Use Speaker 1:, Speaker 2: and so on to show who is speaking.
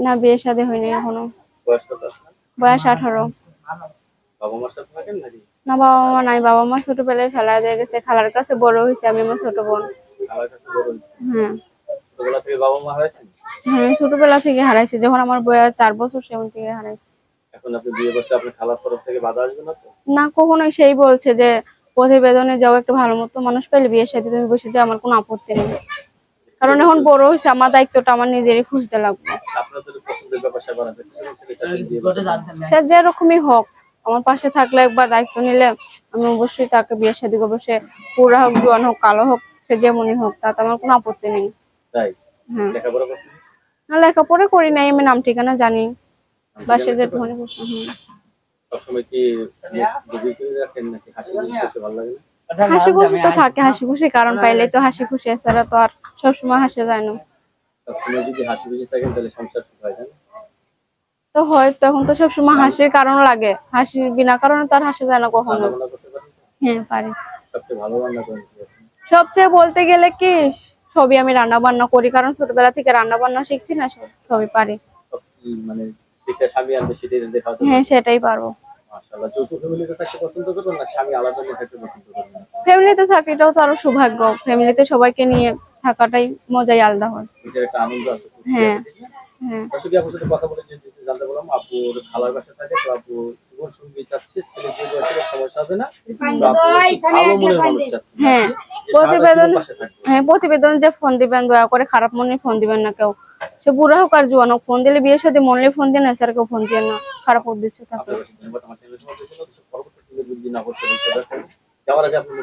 Speaker 1: না বিয়ে শাদী হয়নি এখনও।
Speaker 2: বয়স
Speaker 1: আঠারো। না বাবা মা নাই। বাবা মা ছোটবেলায় ফেলা দিয়ে গেছে। খালার কাছে বড় হয়েছে আমি আমার ছোট বোন। হ্যাঁ।
Speaker 2: ছোটবেলা থেকে
Speaker 1: হ্যাঁ ছোটবেলা থেকে হারাইছি। যখন আমার বয়স চার বছর সেখান থেকে হারাইছি।
Speaker 2: এখন আপনি বিয়ে করতে আপনার খালার তরফ থেকে বাধা আসবে না তো?
Speaker 1: না কখনোই সেই বলছে যে প্রতিবেদনে যাও একটু ভালো মতো মানুষ পেলে বিয়ের সাথে তুমি বসে যাও আমার কোনো আপত্তি নেই। কারণ এখন বড় হয়েছে আমার দায়িত্বটা আমার নিজেরই খুঁজতে লাগবে। সে যেরকমই হোক আমার পাশে থাকলে একবার দায়িত্ব নিলে আমি অবশ্যই তাকে বিয়ে সাথে করব সে পুরা হোক জোয়ান হোক কালো হোক সে যেমনই হোক তাতে আমার কোনো আপত্তি নেই।
Speaker 2: তাই?
Speaker 1: হ্যাঁ। না লেখাপড়া করি নাই আমি নাম ঠিকানা জানি। বাসে যে
Speaker 2: সবসময় কি ভালো লাগে
Speaker 1: হাসি খুশি তো থাকে হাসি খুশি কারণ পাইলে তো হাসি খুশি এছাড়া তো আর সবসময় হাসে যায় না।
Speaker 2: হয়
Speaker 1: তো হয় তখন তো সবসময় হাসির কারণ লাগে। হাসির বিনা কারণে তার হাসি যায় না কখনো।
Speaker 2: তো?
Speaker 1: হ্যাঁ পারি।
Speaker 2: সবচেয়ে
Speaker 1: বলতে গেলে কি সবই আমি রান্না বান্না করি কারণ ছোটবেলা থেকে রান্না বান্না শিখছি না সবই পারি।
Speaker 2: মানে সেটাই
Speaker 1: হ্যাঁ সেটাই পারব।
Speaker 2: ফ্যামিলিতে
Speaker 1: থাকি এটাও তো আরও সৌভাগ্য। ফ্যামিলিতে সবাইকে নিয়ে থাকাটাই মজাই আলাদা হয়।
Speaker 2: এটার একটা আনন্দ আছে খুশি
Speaker 1: হ্যাঁ? হ্যাঁ।
Speaker 2: দর্শক আপনার সাথে কথা বলে জানতে পারলাম আপুর খালার বাসা থাকে তো আপু জীবন সঙ্গী চাচ্ছে ছেলে যে বয়সে সমস্যা হবে না তো আপু একটু ভালো মনের মানুষ চাচ্ছে
Speaker 1: হ্যাঁ প্রতিবেদন। হ্যাঁ প্রতিবেদন যে ফোন দিবেন দয়া করে খারাপ মনে ফোন দিবেন না কেউ। সে বুড়া হোক আর জোয়ান ফোন দিলে বিয়ের সাথে মনলে ফোন দিয়ে না, স্যারকে ফোন দিয়ে না, খারাপ উদ্দেশ্য থাকে।
Speaker 2: যাওয়ার আগে আপনার